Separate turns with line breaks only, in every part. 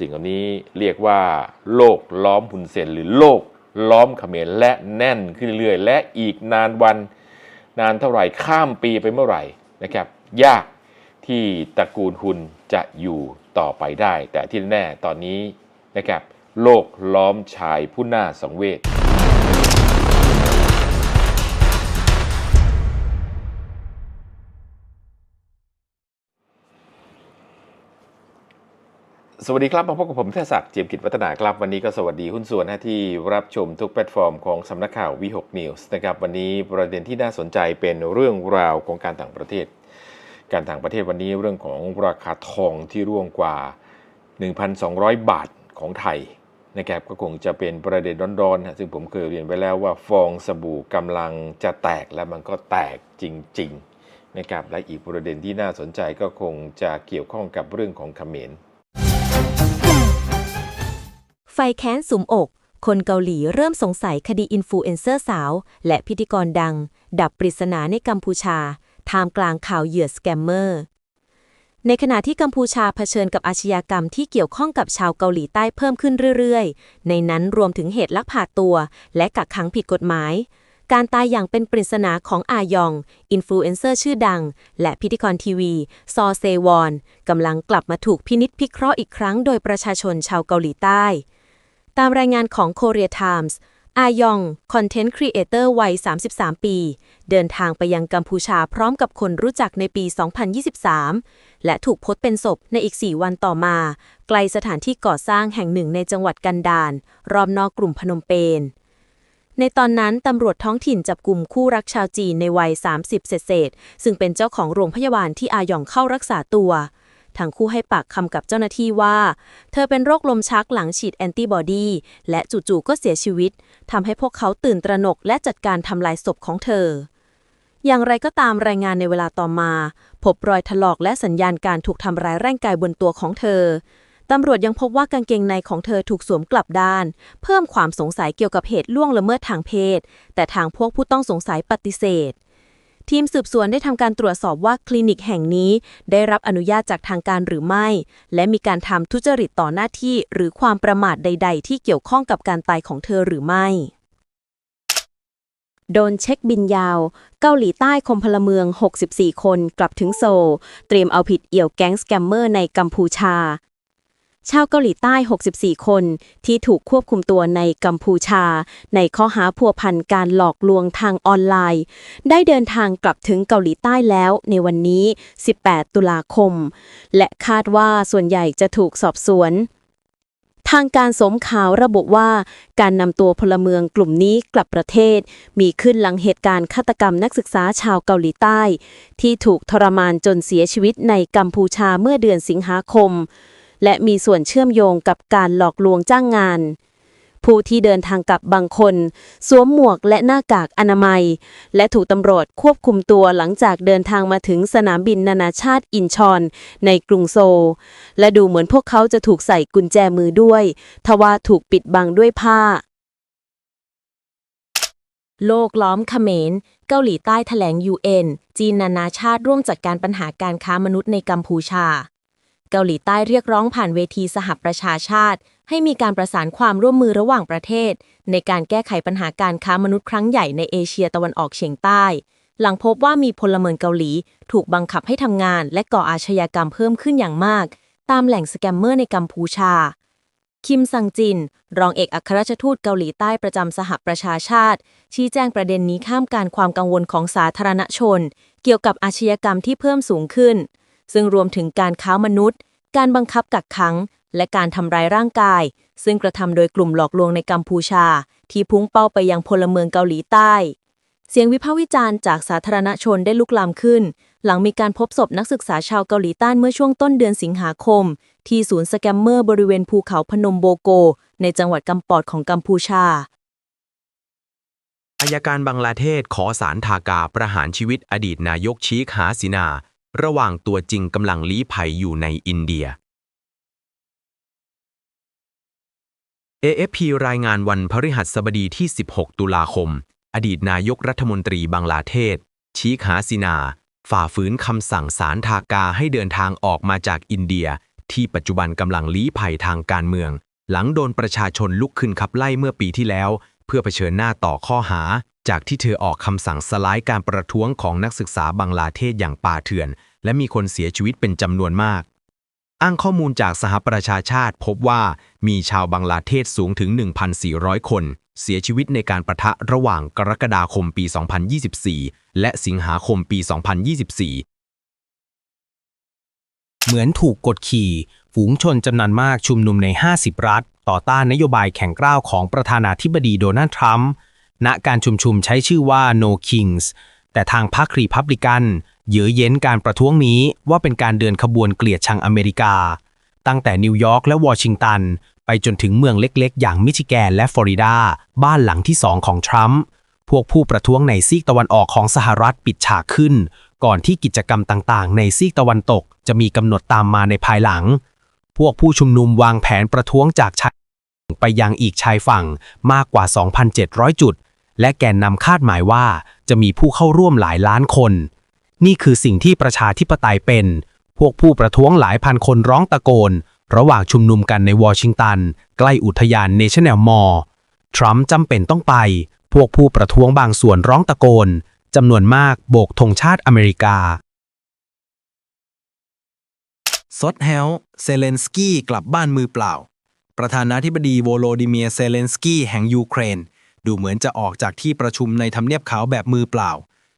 สิ่งเหล่านี้เรียกว่าโลกล้อมหุนเซนหรือโลกล้อมเขมรและแน่นขึ้นเรื่อยๆ และอีกนานวันนานเท่าไหร่ข้ามปีไปเมื่อไหร่นะครับ ยากที่ตระกูลหุนจะอยู่ต่อไปได้ แต่ที่แน่ตอนนี้นะครับ โลกล้อมชายผู้น่าสังเวช สวัสดีครับ มาพบกับผมเทศักดิ์เจียมกิจวัฒนาครับ วันนี้ก็สวัสดีหุ้นส่วนนะที่รับชมทุกแพลตฟอร์มของสำนักข่าววีหกนิวส์นะครับ วันนี้ประเด็นที่น่าสนใจเป็นเรื่องราวของการต่างประเทศ การต่างประเทศวันนี้เรื่องของราคาทองที่ร่วงกว่า 1,200 บาทของไทยนะครับก็คงจะเป็นประเด็นร้อนๆนะซึ่งผมเคยเรียนไปแล้วว่าฟองสบู่กำลังจะแตกและมันก็แตกจริงๆนะครับและอีกประเด็นที่น่าสนใจก็คงจะเกี่ยวข้องกับเรื่องของเขมร
ฟแค้นสุมอก คนเกาหลีเริ่มสงสัยคดีอินฟลูเอนเซอร์สาว และพิธีกรดัง ดับปริศนาในกัมพูชาท่ามกลางข่าวเหยื่อสแกมเมอร์ ในขณะที่กัมพูชาเผชิญกับอาชญากรรมที่เกี่ยวข้องกับชาวเกาหลีใต้เพิ่มขึ้นเรื่อยๆ ในนั้นรวมถึงเหตุลักพาตัว และกักขังผิดกฎหมาย การตายอย่างเป็นปริศนาของอายอง อินฟลูเอนเซอร์ชื่อดัง และพิธีกรทีวี ซอเซวอนกำลังกลับมาถูกพินิษพิเคราะห์อีกครั้งโดยประชาชนชาวเกาหลีใต้ ตามรายงานของ Korea Times อายอง คอนเทนต์ครีเอเตอร์วัย 33 ปี เดินทางไปยังกัมพูชาพร้อมกับคนรู้จักในปี 2023 และถูกพบเป็นศพในอีก 4 วันต่อมา ไกลสถานที่ก่อสร้างแห่งหนึ่งในจังหวัดกันดารรอบนอกกลุ่มพนมเปญในตอนนั้น ตำรวจท้องถิ่นจับกลุ่มคู่รักชาวจีนในวัย 30 เศษ ซึ่งเป็นเจ้าของโรงพยาบาลที่อายองเข้ารักษาตัว ทั้งคู่ให้ปากคำกับเจ้าหน้าที่ว่า เธอเป็นโรคลมชักหลังฉีดแอนติบอดีและจู่ๆก็เสียชีวิตทำให้พวกเขาตื่นตระหนกและจัดการทำลายศพของเธอ อย่างไรก็ตามรายงานในเวลาต่อมา พบรอยถลอกและสัญญาณการถูกทำร้ายร่างกายบนตัวของเธอตำรวจยังพบว่ากางเกงในของเธอถูกสวมกลับด้าน เพิ่มความสงสัยเกี่ยวกับเหตุล่วงละเมิดทางเพศ แต่ทางพวกผู้ต้องสงสัยปฏิเสธ ทีมสืบสวนได้ทำการตรวจสอบว่าคลินิกแห่งนี้ ได้รับอนุญาตจากทางการหรือไม่ และมีการทำทุจริตต่อหน้าที่ หรือความประมาทใด ๆ ที่เกี่ยวข้องกับการตายของเธอหรือไม่ โดนเช็คบินยาว เกาหลีใต้คมพลเมือง 64 คนกลับถึงโซลเตรียมเอาผิดเอี่ยวแก๊งสแกมเมอร์ในกัมพูชา ชาวเกาหลีใต้ 64 คนที่ถูกควบคุมตัวในกัมพูชา ในข้อหาพัวพันการหลอกลวงทางออนไลน์ ได้เดินทางกลับถึงเกาหลีใต้แล้วในวันนี้ 18 ตุลาคม และคาดว่าส่วนใหญ่จะถูกสอบสวนทางการสมข่าวระบุว่า การนำตัวพลเมืองกลุ่มนี้กลับประเทศ มีขึ้นหลังเหตุการณ์ฆาตกรรมนักศึกษาชาวเกาหลีใต้ ที่ถูกทรมานจนเสียชีวิตในกัมพูชาเมื่อเดือนสิงหาคม และมีส่วนเชื่อมโยงกับการหลอกลวงจ้างงาน ผู้ที่เดินทางกลับบางคน สวมหมวกและหน้ากากอนามัย และถูกตำรวจควบคุมตัวหลังจากเดินทางมาถึงสนามบินนานาชาติอินชอน ในกรุงโซลและดูเหมือนพวกเขาจะถูกใส่กุญแจมือด้วย ทว่าถูกปิดบังด้วยผ้าโลกล้อมเขมร เกาหลีใต้แถลง UN จีนนานาชาติร่วมจัดการปัญหาการค้ามนุษย์ในกัมพูชา เกาหลีใต้เรียกร้องผ่านเวทีสหประชาชาติ ให้มีการประสานความร่วมมือระหว่างประเทศ ในการแก้ไขปัญหาการค้ามนุษย์ครั้งใหญ่ในเอเชียตะวันออกเฉียงใต้ หลังพบว่ามีพลเมืองเกาหลี ถูกบังคับให้ทำงาน และก่ออาชญากรรมเพิ่มขึ้นอย่างมาก ตามแหล่งสแกมเมอร์ในกัมพูชา คิมซังจิน รองเอกอัครราชทูตเกาหลีใต้ประจำสหประชาชาติ ชี้แจงประเด็นนี้ข้ามการความกังวลของสาธารณชน เกี่ยวกับอาชญากรรมที่เพิ่มสูงขึ้น ซึ่งรวมถึงการค้ามนุษย์ การบังคับกักขัง และการทำร้ายร่างกาย ซึ่งกระทำโดยกลุ่มหลอกลวงในกัมพูชา ที่พุ่งเป้าไปยังพลเมืองเกาหลีใต้ เสียงวิพากษ์วิจารณ์จากสาธารณชนได้ลุกลามขึ้น หลังมีการพบศพนักศึกษาชาวเกาหลีใต้เมื่อช่วงต้นเดือนสิงหาคม ที่ศูนย์สแกมเมอร์บริเวณภูเขาพนมโบโก ในจังหวัดกัมปอดของกัมพูชา
อายการบังลาเทศขอสารทากาประหารชีวิตอดีตนายกชีคหาสินา ระหว่างตัวจริงกำลังลี้ภัยอยู่ในอินเดีย AFP รายงานวันพฤหัสบดีที่ 16 ตุลาคม อดีตนายกรัฐมนตรีบังลาเทศ ชีคหาสินา ฝ่าฝืนคำสั่งสารทากาให้เดินทางออกมาจากอินเดีย ที่ปัจจุบันกำลังลี้ภัยทางการเมือง หลังโดนประชาชนลุกขึ้นขับไล่เมื่อปีที่แล้ว เพื่อเผชิญหน้าต่อข้อหา จากที่เธอออกคำสั่งสลายการประท้วงของนักศึกษาบังลาเทศอย่างป่าเถื่อน และมีคนเสียชีวิตเป็นจำนวนมาก อ้างข้อมูลจากสหประชาชาติพบว่ามีชาวบังลาเทศสูงถึง 1,400 คน เสียชีวิตในการประทะระหว่างกรกฎาคมปี 2024 และสิงหาคมปี 2024
เหมือนถูกกดขี่ ฝูงชนจำนวนมากชุมนุมใน 50 รัฐ ต่อต้านนโยบายแข่งกล้าวของประธานาธิบดีโดนัลด์ทรัมป์ ณการชุมชุมใช้ชื่อว่า No Kings แต่ทางพรรครีพับลิกัน เยื้อเย้นการประท้วงนี้ว่าเป็นการเดินขบวนเกลียดชังอเมริกา ตั้งแต่นิวยอร์กและวอชิงตัน ไปจนถึงเมืองเล็กๆ อย่างมิชิแกนและฟลอริดา บ้านหลังที่สองของทรัมป์พวกผู้ประท้วงในซีกตะวันออกของสหรัฐปิดฉากขึ้น ก่อนที่กิจกรรมต่างๆ ในซีกตะวันตก จะมีกำหนดตามมาในภายหลัง พวกผู้ชุมนุมวางแผนประท้วงจากชายไปยังอีกชายฝั่งมากกว่า 2,700 จุด และแกนนำคาดหมายว่าจะมีผู้เข้าร่วมหลายล้านคน นี่คือสิ่งที่ประชาธิปไตยเป็น พวกผู้ประท้วงหลายพันคนร้องตะโกน ระหว่างชุมนุมกันในวอชิงตัน ใกล้อุทยานเนชั่นแนลมอลทรัมป์จำเป็นต้องไป พวกผู้ประท้วงบางส่วนร้องตะโกนจำนวนมากโบกธงชาติอเมริกา
ซดแฮลเซเลนสกี้กลับบ้านมือเปล่า ประธานาธิบดีโวโลดิเมียเซเลนสกี้แห่งยูเครน ดูเหมือนจะออกจากที่ประชุมในทำเนียบขาวแบบมือเปล่า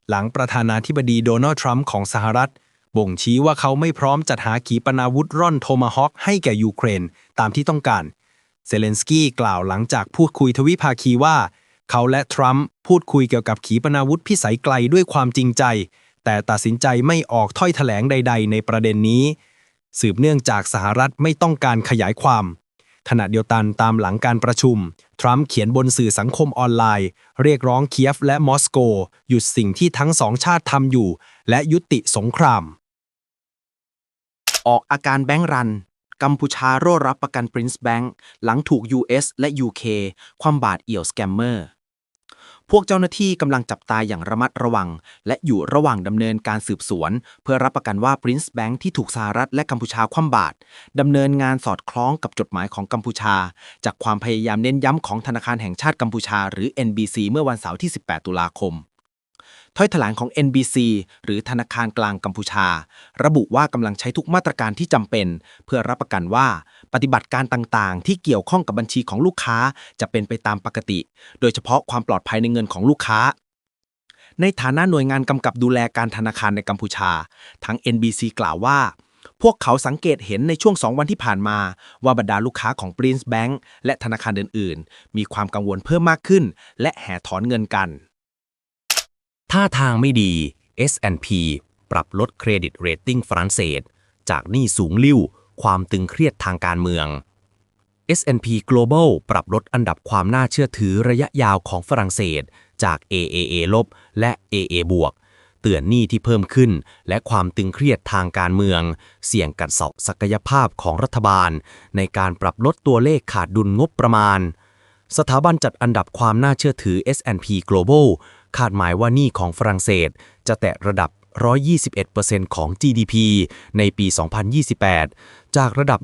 หลังประธานาธิบดีโดนัลด์ทรัมป์ของสหรัฐ บ่งชี้ว่าเขาไม่พร้อมจัดหาขีปนาวุธร่อนโทมาฮอคให้แก่ยูเครนตามที่ต้องการเซเลนสกี้กล่าวหลังจากพูดคุยทวิภาคีว่า เขาและทรัมป์พูดคุยเกี่ยวกับขีปนาวุธพิสัยไกลด้วยความจริงใจ แต่ตัดสินใจไม่ออกถ้อยแถลงใด ๆ ในประเด็นนี้ สืบเนื่องจากสหรัฐไม่ต้องการขยายความขณะเดียวกันตามหลังการประชุม ทรัมป์เขียนบนสื่อสังคมออนไลน์ เรียกร้องเคียฟและมอสโก หยุดสิ่งที่ทั้งสองชาติทำอยู่ และยุติสงคราม
ออกอาการแบงก์รัน กัมพูชาโร่รับประกัน Prince Bank หลังถูก US และ UK ความบาดเอี่ยวสแกมเมอร์ พวกเจ้าหน้าที่กำลังจับตายอย่างระมัดระวัง และอยู่ระหว่างดำเนินการสืบสวน เพื่อรับประกันว่า Prince Bank ที่ถูกสหรัฐและกัมพูชาคว่ำบาตรดำเนินงานสอดคล้องกับจดหมายของกัมพูชา จากความพยายามเน้นย้ำของธนาคารแห่งชาติกัมพูชา หรือ NBC เมื่อวันเสาร์ที่ 18 ตุลาคมถ้อยแถลงของ NBC หรือธนาคารกลางกัมพูชา ระบุว่ากำลังใช้ทุกมาตรการที่จำเป็น เพื่อรับประกันว่า ปฏิบัติการต่างๆ ที่เกี่ยวข้องกับบัญชีของลูกค้าจะเป็นไปตามปกติ โดยเฉพาะความปลอดภัยในเงินของลูกค้า ในฐานะหน่วยงานกำกับดูแลการธนาคารในกัมพูชา ทั้ง NBC กล่าวว่า พวกเขาสังเกตเห็นในช่วง 2 วันที่ผ่านมา ว่าบรรดาลูกค้าของ Prince Bank และธนาคารอื่น ๆ มีความกังวลเพิ่มมากขึ้น และแห่ถอนเงินกัน
ท่าทางไม่ดี S&P ปรับลดเครดิตเรตติ้งฝรั่งเศส จากหนี้สูงลิ่ว ความตึงเครียดทางการเมือง S&P Global ปรับลดอันดับความน่าเชื่อถือระยะยาวของฝรั่งเศส จาก AAA ลบและ AA บวก เตือนหนี้ที่เพิ่มขึ้น และความตึงเครียดทางการเมือง เสี่ยงกัดเซาะศักยภาพของรัฐบาล ในการปรับลดตัวเลขขาดดุลงบประมาณ สถาบันจัดอันดับความน่าเชื่อถือ S&P Global คาดหมายว่าหนี้ของฝรั่งเศส จะแตะระดับ121%ของ GDP ในปี 2028 จากระดับ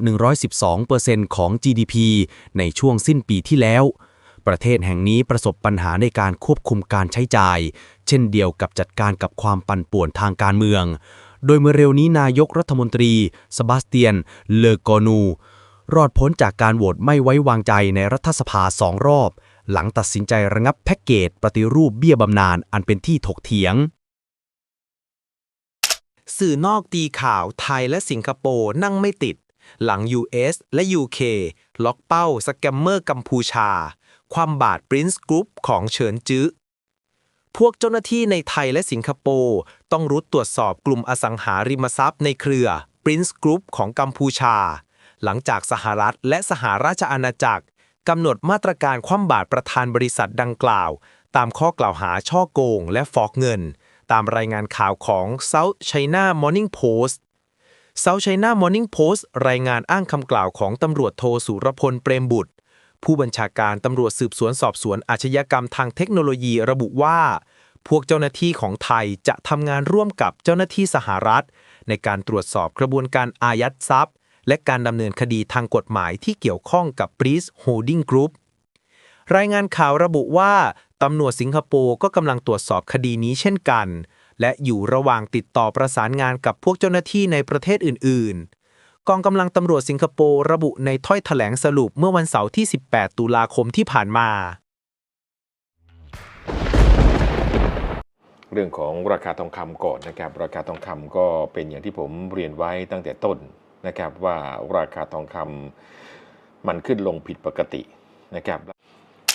112%ของ GDP ในช่วงสิ้นปีที่แล้ว ประเทศแห่งนี้ประสบปัญหาในการควบคุมการใช้จ่าย เช่นเดียวกับจัดการกับความปั่นป่วนทางการเมือง โดยเมื่อเร็วนี้นายกรัฐมนตรี สบาสเตียน เลอกอนู รอดพ้นจากการโหวตไม่ไว้วางใจในรัฐสภาสองรอบ หลังตัดสินใจระงับแพ็กเกจปฏิรูปเบี้ยบำนาญอันเป็นที่ถกเถียง
สื่อนอกตีข่าวไทยและสิงคโปร์นั่งไม่ติด หลัง US และ UK ล็อกเป้าสแกมเมอร์กัมพูชา ความบาด Prince Group ของเฉินจื้อพวกเจ้าหน้าที่ในไทยและสิงคโปร์ต้องรุดตรวจสอบกลุ่มอสังหาริมทรัพย์ในเครือ Prince Group ของกัมพูชา หลังจากสหรัฐและสหราชอาณาจักรกำหนดมาตรการคว่ำบาตรประธานบริษัทดังกล่าว ตามข้อกล่าวหาช่อโกงและฟอกเงิน ตามรายงานข่าวของ South China Morning Post South China Morning Post รายงานอ้างคำกล่าวของตำรวจโทสุรพลเปรมบุตร ผู้บัญชาการตำรวจสืบสวนสอบสวนอาชญากรรมทางเทคโนโลยีระบุว่า พวกเจ้าหน้าที่ของไทยจะทำงานร่วมกับเจ้าหน้าที่สหรัฐ ในการตรวจสอบกระบวนการอายัดทรัพย์ และการดำเนินคดีทางกฎหมายที่เกี่ยวข้องกับ Breeze Holding Group รายงานข่าวระบุว่า ตำรวจสิงคโปร์ก็กำลังตรวจสอบคดีนี้เช่นกัน และอยู่ระหว่างติดต่อประสานงานกับพวกเจ้าหน้าที่ในประเทศอื่น ๆ กองกำลังตำรวจสิงคโปร์ระบุในถ้อยแถลงสรุปเมื่อวันเสาร์ที่ 18 ตุลาคมที่ผ่านมา
เรื่องของราคาทองคำก่อนนะครับ ราคาทองคำก็เป็นอย่างที่ผมเรียนไว้ตั้งแต่ต้นนะครับว่าราคาทองคำมันขึ้นลงผิดปกตินะครับ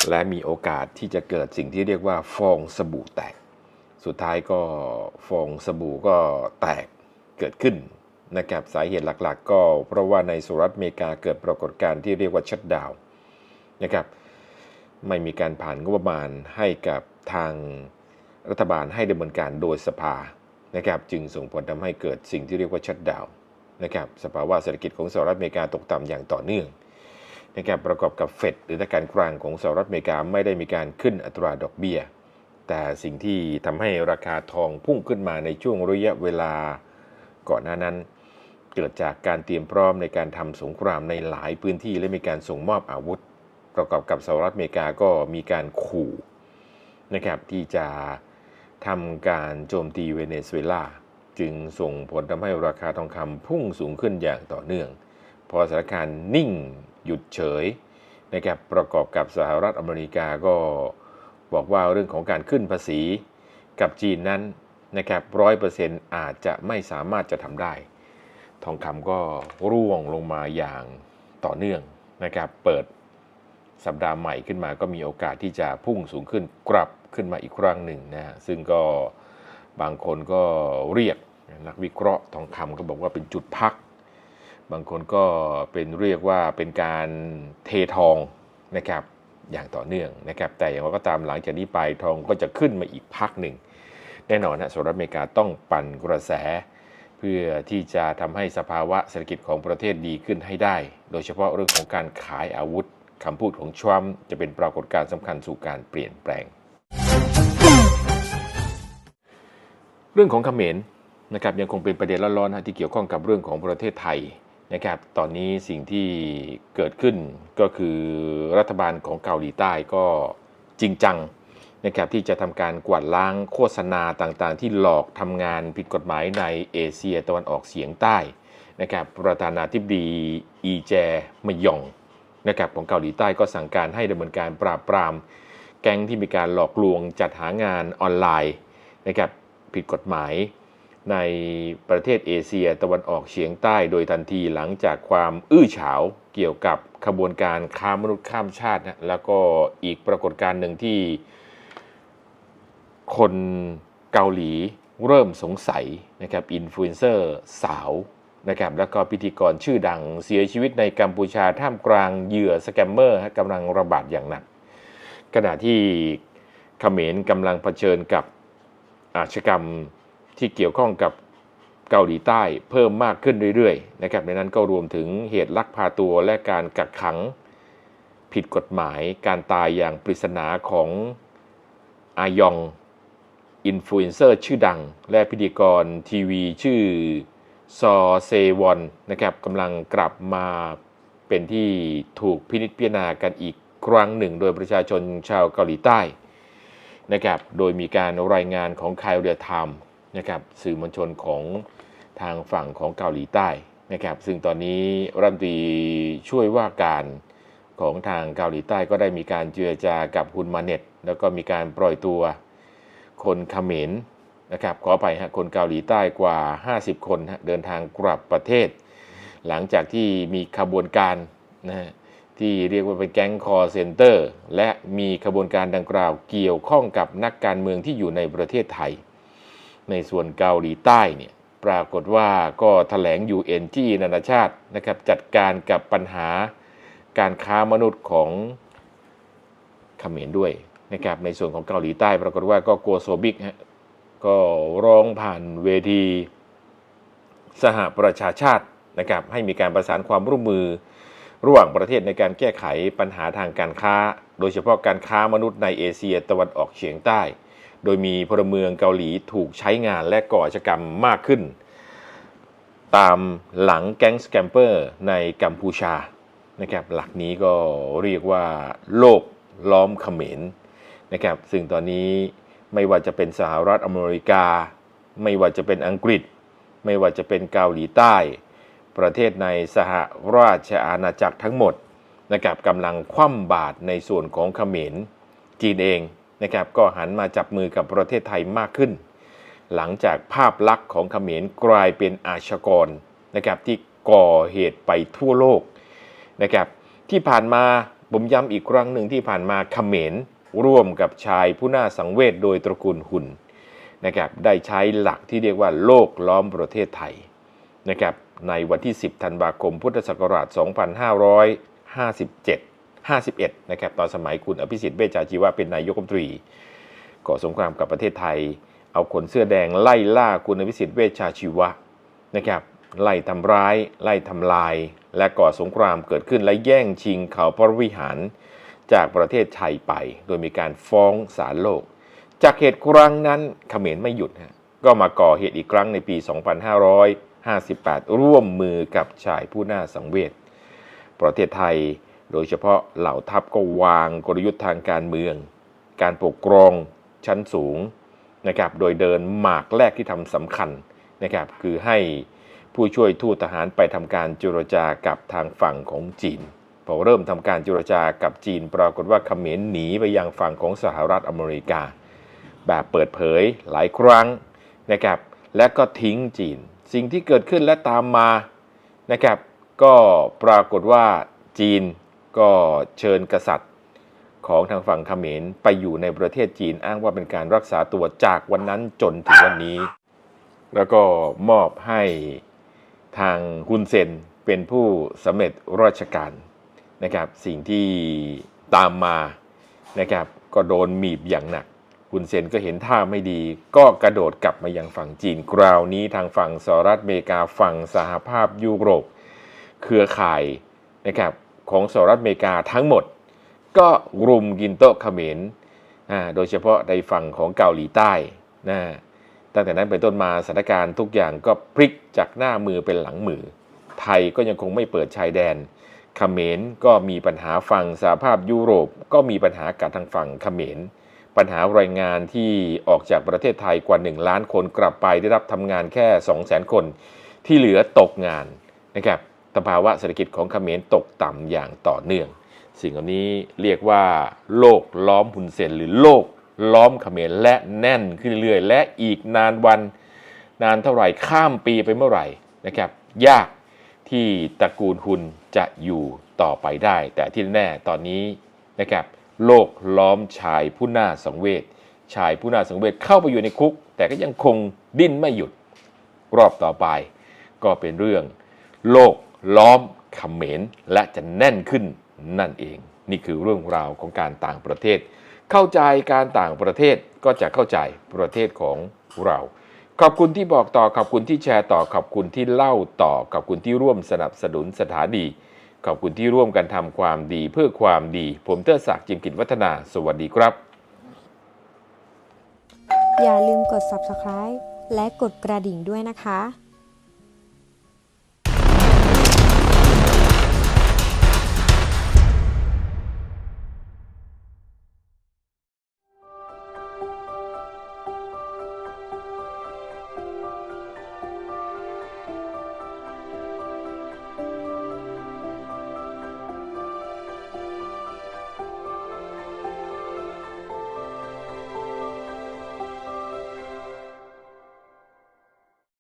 และมีโอกาสที่จะเกิดสิ่งที่เรียกว่าฟองสบู่แตก สุดท้ายก็ฟองสบู่ก็แตกเกิดขึ้นนะครับสาเหตุหลักๆ ก็เพราะว่าในสหรัฐอเมริกาเกิดปรากฏการณ์ที่เรียกว่าชัดดาวนะครับไม่มีการผ่านงบประมาณให้กับทางรัฐบาลให้ดำเนินการโดยสภานะครับจึงส่งผลทำให้เกิดสิ่งที่เรียกว่าชัดดาวน์นะครับสภาวะเศรษฐกิจของสหรัฐอเมริกาตกต่ำอย่างต่อเนื่อง นะครับประกอบกับเฟดหรือธนาคารกลางของสหรัฐอเมริกาไม่ได้มีการขึ้นอัตราดอกเบี้ย แต่สิ่งที่ทำให้ราคาทองพุ่งขึ้นมาในช่วงระยะเวลาก่อนหน้านั้น เกิดจากการเตรียมพร้อมในการทำสงครามในหลายพื้นที่และมีการส่งมอบอาวุธ ประกอบกับสหรัฐอเมริกาก็มีการขู่นะครับที่จะทำการโจมตีเวเนซุเอลาจึงส่งผลทำให้ราคาทองคำพุ่งสูงขึ้นอย่างต่อเนื่อง พอสถานการณ์นิ่ง หยุดเฉยนะครับประกอบกับสหรัฐอเมริกาก็บอกว่าเรื่องของการขึ้นภาษีกับจีนนั้นนะครับร้อยเปอร์เซ็นต์อาจจะไม่สามารถจะทำได้ ทองคำก็ร่วงลงมาอย่างต่อเนื่องนะครับเปิดสัปดาห์ใหม่ขึ้นมาก็มีโอกาสที่จะพุ่งสูงขึ้นกลับขึ้นมาอีกครั้งหนึ่งนะฮะซึ่งก็บางคนก็เรียกนักวิเคราะห์ทองคำก็บอกว่าเป็นจุดพัก บางคนก็เป็นเรียกว่าเป็นการเททองนะครับอย่างต่อเนื่องนะครับ แต่อย่างไรก็ตามหลังจากนี้ไปทองก็จะขึ้นมาอีกพักหนึ่ง แน่นอนนะสหรัฐอเมริกาต้องปั่นกระแส เพื่อที่จะทำให้สภาวะเศรษฐกิจของประเทศดีขึ้นให้ได้ โดยเฉพาะเรื่องของการขายอาวุธคำพูดของทรัมป์จะเป็นปรากฏการณ์สำคัญสู่การเปลี่ยนแปลง เรื่องของเขมรนะครับยังคงเป็นประเด็นร้อนๆที่เกี่ยวข้องกับเรื่องของประเทศไทย นะครับ ตอนนี้สิ่งที่เกิดขึ้นก็คือรัฐบาลของเกาหลีใต้ก็จริงจังนะครับที่จะทำการกวาดล้างโฆษณาต่างๆ ที่หลอกทำงานผิดกฎหมายในเอเชียตะวันออกเฉียงใต้นะครับประธานาธิบดีอีแจมยองนะครับของเกาหลีใต้ก็สั่งการให้ดำเนินการปราบปราม แก๊งที่มีการหลอกลวงจัดหางานออนไลน์นะครับผิดกฎหมาย ในประเทศเอเชียตะวันออกเฉียงใต้โดยทันทีหลังจากความอื้อฉาวเกี่ยวกับขบวนการค้ามนุษย์ข้ามชาตินะแล้วก็อีกปรากฏการณ์หนึ่งที่คนเกาหลีเริ่มสงสัยนะครับอินฟลูเอนเซอร์สาวนะครับแล้วก็พิธีกรชื่อดังเสียชีวิตในกัมพูชาท่ามกลางเหยื่อสแกมเมอร์กำลังระบาดอย่างหนัก ขณะที่เขมรกำลังเผชิญกับอาชญากรรม ที่เกี่ยวข้องกับเกาหลีใต้เพิ่มมากขึ้นเรื่อยๆนะครับในนั้นก็รวมถึงเหตุลักพาตัวและการกักขัง ผิดกฎหมายการตายอย่างปริศนาของอายองอินฟลูเอนเซอร์ชื่อดัง และพิธีกรทีวีชื่อซอเซวอนนะครับกำลังกลับมาเป็นที่ถูกพินิจพิจารณากันอีกครั้งหนึ่ง โดยประชาชนชาวเกาหลีใต้นะครับโดยมีการรายงานของคายเรียไทม์ นะครับสื่อมวลชนของทางฝั่งของเกาหลีใต้นะครับซึ่งตอนนี้รัฐมนตรีช่วยว่าการของทางเกาหลีใต้ก็ได้มีการเจรจากับฮุนมาเน็ต แล้วก็มีการปล่อยตัวคนเขมรนะครับขอไปฮะคนเกาหลีใต้กว่า 50 คนเดินทางกลับประเทศ หลังจากที่มีขบวนการนะฮะที่เรียกว่าเป็นแก๊งคอร์เซนเตอร์ และมีขบวนการดังกล่าวเกี่ยวข้องกับนักการเมืองที่อยู่ในประเทศไทย ในส่วนเกาหลีใต้เนี่ยปรากฏว่าก็ถแถลง UN ที่นานาชาตินะครับจัดการกับปัญหาการค้ามนุษย์ของเขมรด้วยนะครับในส่วนของเกาหลีใต้ ปรากฏว่าก็โกโซบิกฮะก็ร้องผ่านเวที สหประชาชาตินะครับให้มีการประสานความร่วมมือระหว่างประเทศในการแก้ไขปัญหาทางการค้า โดยเฉพาะการค้ามนุษย์ในเอเชียตะวันออกเฉียงใต้ โดยมีพลเมืองเกาหลีถูกใช้งานและก่อชกรรมมากขึ้น ตามหลังแก๊งสแกมเปอร์ในกัมพูชานะครับหลักนี้ก็เรียกว่าโลกล้อมเขมรนะครับซึ่งตอนนี้ไม่ว่าจะเป็นสหรัฐอเมริกา ไม่ว่าจะเป็นอังกฤษ ไม่ว่าจะเป็นเกาหลีใต้ ประเทศในสหราชอาณาจักรทั้งหมดนะครับกำลังคว่ำบาตรในส่วนของเขมรจีนเอง นะครับก็หันมาจับมือกับประเทศไทยมากขึ้น หลังจากภาพลักษณ์ของเขมรกลายเป็นอาชกรนะครับที่ก่อเหตุไปทั่วโลกนะครับที่ผ่านมาผมย้ำอีกครั้งหนึ่งที่ผ่านมาเขมรร่วมกับชายผู้น่าสังเวชโดยตระกูลหุ่นนะครับได้ใช้หลักที่เรียกว่าโลกล้อมประเทศไทยนะครับในวันที่ 10 ธันวาคม พุทธศักราช 2557 51นะครับตอนสมัยคุณอภิสิทธิ์เวชชาชีวะเป็นนายกรัฐมนตรีก่อสงครามกับประเทศไทย เอาคนเสื้อแดงไล่ล่าคุณอภิสิทธิ์เวชชาชีวะนะครับไล่ทำร้าย ไล่ทำลาย และก่อสงครามเกิดขึ้นและแย่งชิงเขาพระวิหารจากประเทศไทยไป โดยมีการฟ้องศาลโลก จากเหตุครั้งนั้นเขมรไม่หยุดฮะก็มาก่อเหตุอีกครั้งในปี 2558 ร่วมมือกับชายผู้น่าสังเวชประเทศไทย โดยเฉพาะเหล่าทัพก็วางกลยุทธ์ทางการเมือง การปกครองชั้นสูงนะครับ โดยเดินหมากแรกที่ทำสำคัญนะครับ คือให้ผู้ช่วยทูตทหารไปทำการเจรจากับทางฝั่งของจีน พอเริ่มทำการเจรจากับจีน ปรากฏว่าเขมรหนีไปยังฝั่งของสหรัฐอเมริกา แบบเปิดเผยหลายครั้งนะครับ และก็ทิ้งจีน สิ่งที่เกิดขึ้นและตามมานะครับ ก็ปรากฏว่าจีน ก็เชิญกษัตริย์ของทางฝั่งเขมรไปอยู่ในประเทศจีนอ้างว่าเป็นการรักษาตัวจากวันนั้นจนถึงวันนี้ แล้วก็มอบให้ทางฮุนเซนเป็นผู้สำเร็จราชการนะครับ สิ่งที่ตามมานะครับก็โดนมีบอย่างหนักฮุนเซนก็เห็นท่าไม่ดี ก็กระโดดกลับมายังฝั่งจีนคราวนี้ทางฝั่งสหรัฐอเมริกาฝั่งสหภาพยุโรป เครือข่ายนะครับ ของสหรัฐอเมริกาทั้งหมด ก็รุมกินโต๊ะเขมรโดยเฉพาะในฝั่งของเกาหลีใต้นะตั้งแต่นั้นเป็นต้นมาสถานการณ์ทุกอย่างก็พลิกจากหน้ามือเป็นหลังมือ ไทยก็ยังคงไม่เปิดชายแดนเขมรก็มีปัญหาฝั่งสหภาพยุโรป ก็มีปัญหากับทางฝั่งเขมร ปัญหาแรงงานที่ออกจากประเทศไทยกว่า 1 ล้านคนกลับไปได้รับทำงานแค่ 2 0 0 0 0 0 คน ที่เหลือตกงานนะครับ สภาวะเศรษฐกิจของเขมรตกต่ำอย่างต่อเนื่อง สิ่งเหล่านี้เรียกว่าโลกล้อมหุนเซนหรือโลกล้อมเขมรและแน่นขึ้นเรื่อยๆ และอีกนานวันนานเท่าไหร่ข้ามปีไปเมื่อไหร่นะครับ ยากที่ตระกูลหุนจะอยู่ต่อไปได้ แต่ที่แน่ตอนนี้นะครับโลกล้อมชายผู้น่าสังเวชชายผู้น่าสังเวชเข้าไปอยู่ในคุก แต่ก็ยังคงดิ้นไม่หยุดรอบต่อไป ก็เป็นเรื่องโลก ล้อมเขมรและจะแน่นขึ้นนั่นเอง นี่คือเรื่องราวของการต่างประเทศ เข้าใจการต่างประเทศก็จะเข้าใจประเทศของเรา ขอบคุณที่บอกต่อขอบคุณที่แชร์ต่อขอบคุณที่เล่าต่อขอบคุณที่ร่วมสนับสนุนสถานีขอบคุณที่ร่วมกันทำความดีเพื่อความดี ผมเตอร์ศักดิ์จิมกิจวัฒนา สวัสดีครับ
อย่าลืมกด subscribe และกดกระดิ่งด้วยนะคะ